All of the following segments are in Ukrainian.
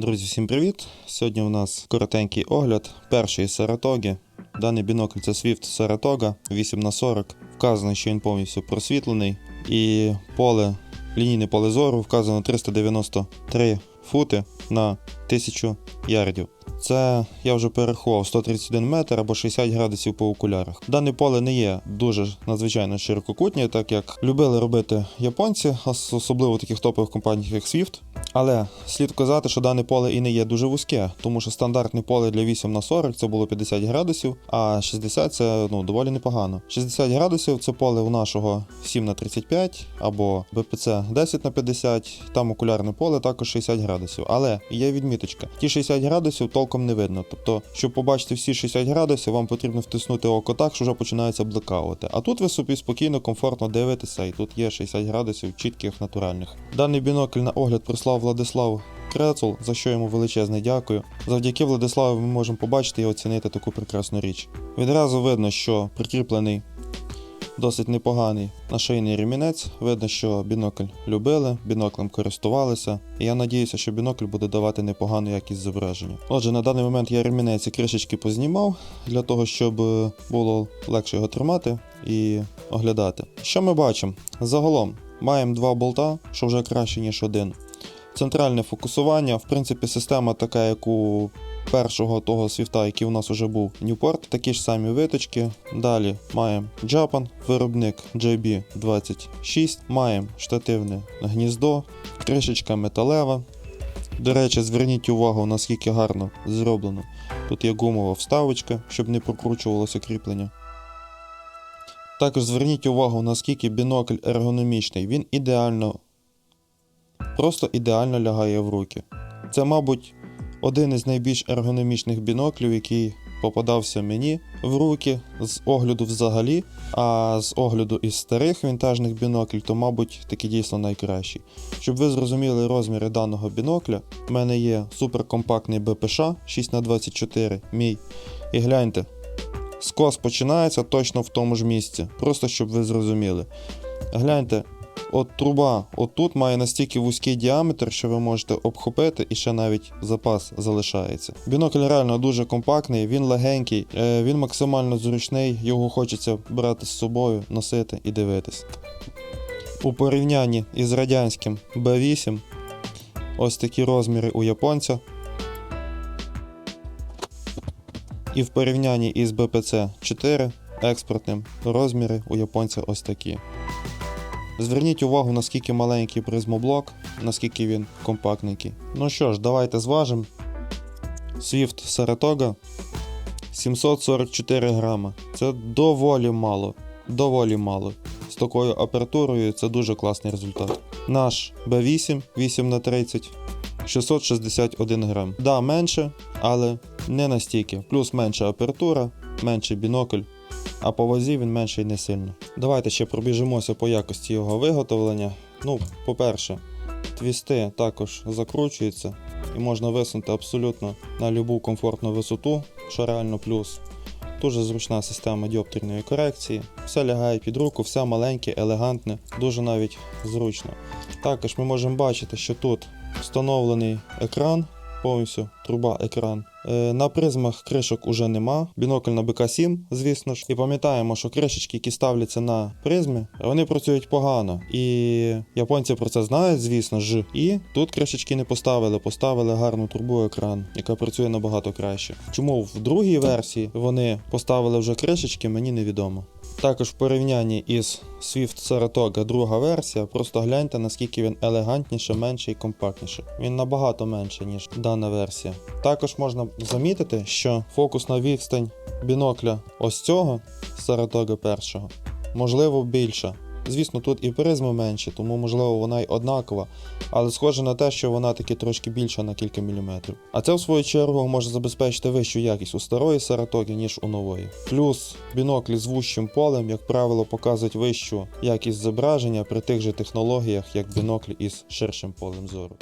Друзі, всім привіт! Сьогодні у нас коротенький огляд першої Саратоги. Даний бінокль це Swift Saratoga 8х40. Вказано, що він повністю просвітлений. І поле, лінійне поле зору вказано 393 фути на 1000 ярдів. Це я вже перерахував 131 метр або 60 градусів по окулярах. Дане поле не є дуже надзвичайно ширококутнє, так як любили робити японці, особливо в таких топових компаніях, як Swift. Але слід казати, що дане поле і не є дуже вузьке, тому що стандартне поле для 8 на 40 це було 50 градусів, а 60 це ну, доволі непогано. 60 градусів це поле у нашого 7 на 35 або БПЦ 10 на 50, там окулярне поле також 60 градусів. Але є відміточка: ті 60 градусів толком не видно. Тобто, щоб побачити всі 60 градусів, вам потрібно втиснути око так, що вже починаються блекаути. А тут ви собі спокійно, комфортно дивитеся, і тут є 60 градусів чітких натуральних. Даний бінокль на огляд прислав Владислав Крецул, за що йому величезне дякую. Завдяки Владиславу ми можемо побачити і оцінити таку прекрасну річ. Відразу видно, що прикріплений досить непоганий нашийний ремінець. Видно, що бінокль любили, біноклем користувалися. І я надіюся, що бінокль буде давати непогану якість зображення. Отже, на даний момент я ремінець і кришечки познімав для того, щоб е, було легше його тримати і оглядати. Що ми бачимо? Загалом маємо два болта, що вже краще, ніж один. Центральне фокусування, в принципі, система така, як у першого того свіфта, який у нас вже був Newport, такі ж самі виточки. Далі маємо Japan, виробник JB26, маємо штативне гніздо, кришечка металева. До речі, зверніть увагу, наскільки гарно зроблено. Тут є гумова вставочка, щоб не прокручувалося кріплення. Також зверніть увагу, наскільки бінокль ергономічний. Він ідеально, просто ідеально лягає в руки. Це, мабуть, один із найбільш ергономічних біноклів, який попадався мені в руки з огляду взагалі. А з огляду із старих вінтажних біноклів, то, мабуть, таки дійсно найкращий. Щоб ви зрозуміли розміри даного бінокля, в мене є суперкомпактний БПШ 6х24 мій. І гляньте, скос починається точно в тому ж місці. Просто щоб ви зрозуміли. Гляньте, от труба отут має настільки вузький діаметр, що ви можете обхопити і ще навіть запас залишається. Бінокль реально дуже компактний, він легенький, е, він максимально зручний, його хочеться брати з собою, носити і дивитись. У порівнянні із радянським B8 ось такі розміри у японця. І в порівнянні із BPC 4 експортним розміри у японця ось такі. Зверніть увагу, наскільки маленький призмоблок, наскільки він компактненький. Ну що ж, давайте зважимо. Swift Saratoga 744 грама. Це доволі мало. Доволі мало. З такою апертурою це дуже класний результат. Наш B8 8х30 661 грам. Да, менше, але не настільки. Плюс менша апертура, менший бінокль, а по вазі він менший не сильно. Давайте ще пробіжимося по якості його виготовлення. Ну, по-перше, твісти також закручуються і можна висунути абсолютно на любу комфортну висоту, що реально плюс. Дуже зручна система діоптрійної корекції. Все лягає під руку, все маленьке, елегантне, дуже навіть зручно. Також ми можемо бачити, що тут встановлений екран, повністю труба екран. Е, На призмах кришок уже нема. Бінокль на БК-7, звісно ж. І пам'ятаємо, що кришечки, які ставляться на призми, вони працюють погано. І японці про це знають, звісно ж. І тут кришечки не поставили, поставили гарну трубу екран, яка працює набагато краще. Чому в другій версії вони поставили вже кришечки, мені невідомо. Також в порівнянні із Swift Saratoga друга версія, просто гляньте, наскільки він елегантніше, менше і компактніше. Він набагато менше, ніж дана версія. Також можна замітити, що фокусна відстань бінокля ось цього Saratoga першого можливо більша. Звісно, тут і призми менші, тому можливо вона й однакова, але схоже на те, що вона таки трошки більша на кілька міліметрів. А це в свою чергу може забезпечити вищу якість у старої Саратоги, ніж у нової. Плюс біноклі з вущим полем, як правило, показують вищу якість зображення при тих же технологіях, як біноклі із ширшим полем зору.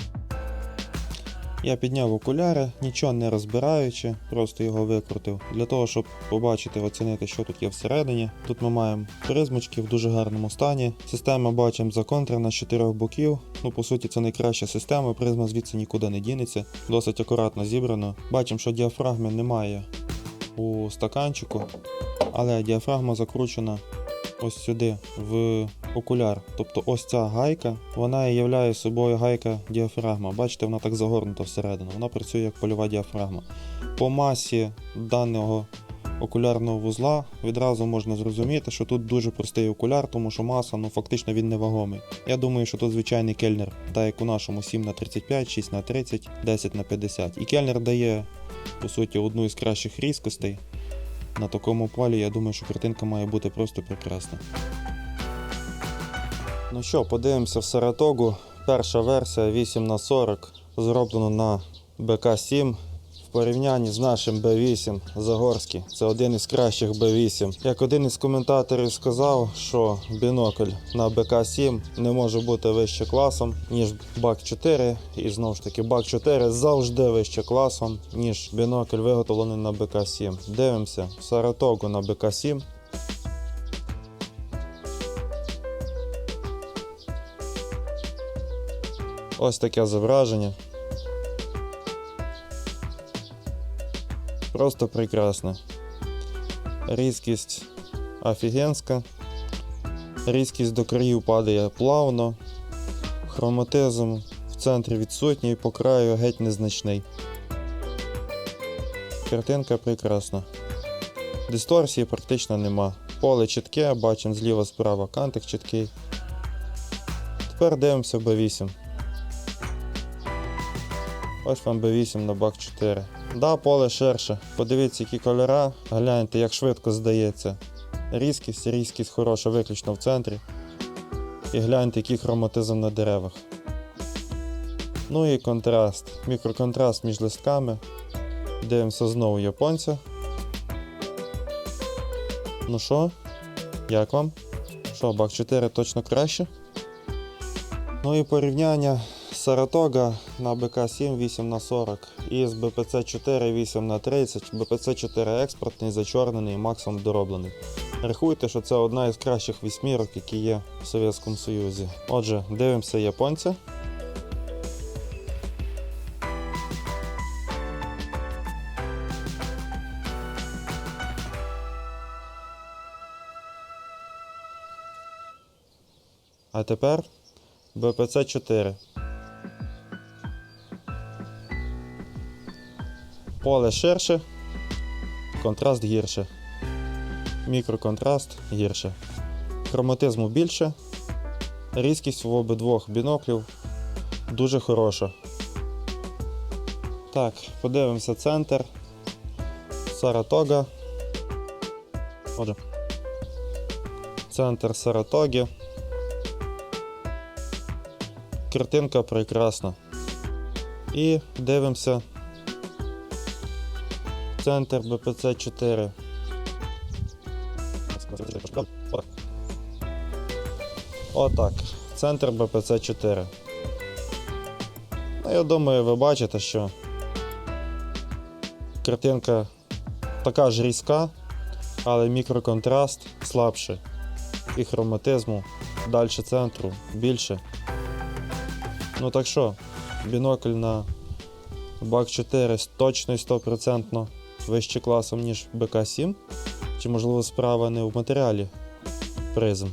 Я підняв окуляри, нічого не розбираючи, просто його викрутив. Для того, щоб побачити, оцінити, що тут є всередині. Тут ми маємо призмочки в дуже гарному стані. Система бачимо законтрена з чотирьох боків. Ну, по суті, це найкраща система, призма звідси нікуди не дінеться. Досить акуратно зібрано. Бачимо, що діафрагми немає у стаканчику, але діафрагма закручена ось сюди, в окуляр. Тобто ось ця гайка, вона і являє собою гайка діафрагма. Бачите, вона так загорнута всередину. Вона працює як польова діафрагма. По масі даного окулярного вузла відразу можна зрозуміти, що тут дуже простий окуляр, тому що маса, ну фактично він невагомий. Я думаю, що тут звичайний кельнер, так як у нашому 7 на 35, 6 на 30, 10 на 50. І кельнер дає, по суті, одну із кращих різкостей. На такому полі, я думаю, що картинка має бути просто прекрасна. Ну що, подивимося в Саратогу. Перша версія 8 на 40 зроблено на БК-7 в порівнянні з нашим Б8 Загорський. Це один із кращих Б8. Як один із коментаторів сказав, що бінокль на БК-7 не може бути вище класом, ніж БАК-4. І знову ж таки, БАК-4 завжди вище класом, ніж бінокль виготовлений на БК-7. Дивимося Саратогу на БК-7. Ось таке зображення. Просто прекрасно. Різкість офігенська. Різкість до країв падає плавно. Хроматизм в центрі відсутній, по краю геть незначний. Картинка прекрасна. Дисторсії практично нема. Поле чітке, бачимо зліва справа кантик чіткий. Тепер дивимося B8. Ось вам B8 на бак 4. Да, поле ширше. Подивіться, які кольора. Гляньте, як швидко здається. Різкість, різкість хороша, виключно в центрі. І гляньте, який хроматизм на деревах. Ну і контраст. Мікроконтраст між листками. Дивимося знову японця. Ну що? Як вам? Що, бак 4 точно краще? Ну і порівняння Саратога на БК-7 8 на 40 і з БПЦ-4 8 на 30 БПЦ-4 експортний, зачорнений, і максимум дороблений. Рахуйте, що це одна із кращих вісьмірок, які є в Совєтському Союзі. Отже, дивимося японця. А тепер БПЦ-4. Поле ширше, контраст гірше. Мікроконтраст гірше. Хроматизму більше. Різкість в обидвох біноклів дуже хороша. Так, подивимося центр. Саратога. Отже. Центр Саратоги. Картинка прекрасна. І дивимося центр БПЦ 4. Отак. Центр БПЦ 4. Ну, я думаю, ви бачите, що картинка така ж різка, але мікроконтраст слабший. І хроматизму далі центру більше. Ну так що, бінокль на бак 4 точно і 100% вище класом, ніж БК-7? Чи можливо справа не в матеріалі призм?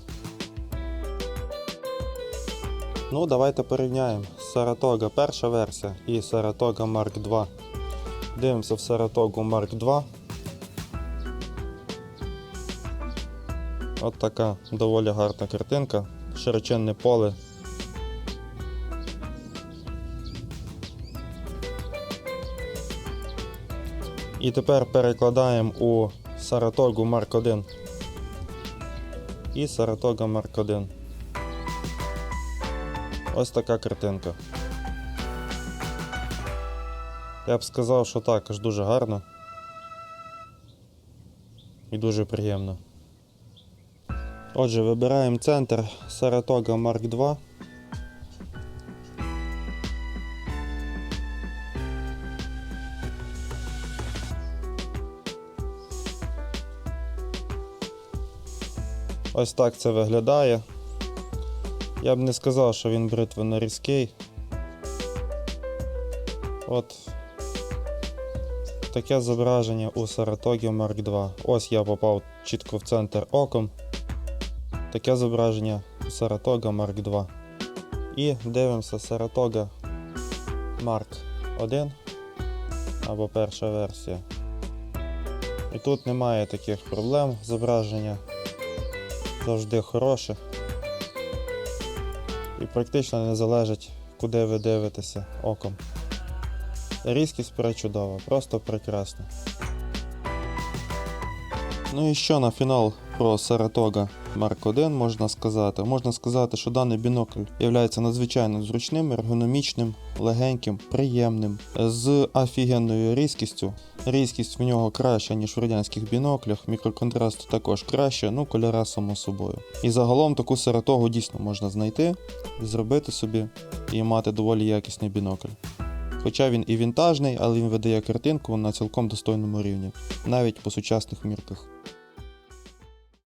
Ну, давайте порівняємо. Saratoga перша версія і Saratoga Mark 2. Дивимося в Saratoga Mark 2. От така доволі гарна картинка. Широченне поле. І тепер перекладаємо у Saratoga Mark 1 і Saratoga Mark 1. Ось така картинка. Я б сказав, що також дуже гарно і дуже приємно. Отже, вибираємо центр Saratoga Mark 2. Ось так це виглядає. Я б не сказав, що він бритвенно різкий. От таке зображення у Саратогі Mark II. Ось я попав чітко в центр оком. Таке зображення у Саратога Mark II. І дивимося Саратога Mark 1 або перша версія. І тут немає таких проблем. Зображення завжди хороше. І практично не залежить, куди ви дивитеся оком. Різкість пречудова, просто прекрасно. Ну і що на фінал про Saratoga Mark 1 можна сказати? Можна сказати, що даний бінокль є надзвичайно зручним, ергономічним, легеньким, приємним, з офігенною різкістю. Різкість в нього краща, ніж в радянських біноклях, мікроконтраст також краще, ну кольора само собою. І загалом таку сиротогу дійсно можна знайти, зробити собі і мати доволі якісний бінокль. Хоча він і вінтажний, але він видає картинку на цілком достойному рівні, навіть по сучасних мірках.